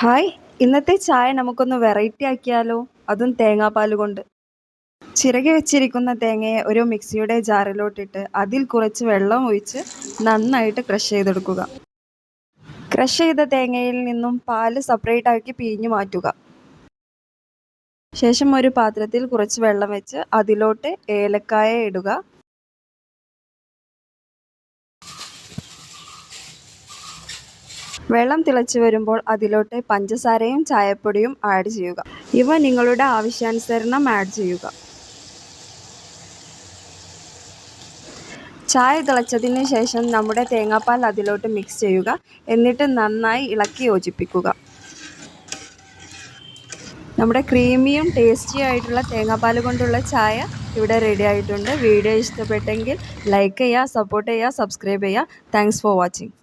Hi ഇന്നത്തെ ചായ നമുക്കൊന്ന് വെറൈറ്റി ആക്കിയാലോ? അതും തേങ്ങാപ്പാൽ കൊണ്ട്. ചിരകി വെച്ചിരിക്കുന്ന തേങ്ങയെ ഒരു മിക്സിയുടെ ജാറിലോട്ടിട്ട് അതിൽ കുറച്ച് വെള്ളം ഒഴിച്ച് നന്നായിട്ട് ക്രഷ് ചെയ്തെടുക്കുക. ക്രഷ് ചെയ്ത തേങ്ങയിൽ നിന്നും പാൽ സെപ്പറേറ്റ് ആക്കി പിഴിഞ്ഞു മാറ്റുക. ശേഷം ഒരു പാത്രത്തിൽ കുറച്ച് വെള്ളം വെച്ച് അതിലോട്ട് ഏലക്കായ ഇടുക. വെള്ളം തിളച്ചു വരുമ്പോൾ അതിലോട്ട് പഞ്ചസാരയും ചായപ്പൊടിയും ആഡ് ചെയ്യുക. ഇവ നിങ്ങളുടെ ആവശ്യാനുസരണം ആഡ് ചെയ്യുക. ചായ തിളച്ചതിന് ശേഷം നമ്മുടെ തേങ്ങാപ്പാൽ അതിലോട്ട് മിക്സ് ചെയ്യുക. എന്നിട്ട് നന്നായി ഇളക്കി യോജിപ്പിക്കുക. നമ്മുടെ ക്രീമിയും ടേസ്റ്റിയും ആയിട്ടുള്ള തേങ്ങാപ്പാൽ കൊണ്ടുള്ള ചായ ഇവിടെ റെഡി ആയിട്ടുണ്ട്. വീഡിയോ ഇഷ്ടപ്പെട്ടെങ്കിൽ ലൈക്ക് ചെയ്യുക സപ്പോർട്ട് ചെയ്യുക സബ്സ്ക്രൈബ് ചെയ്യുക. Thanks for watching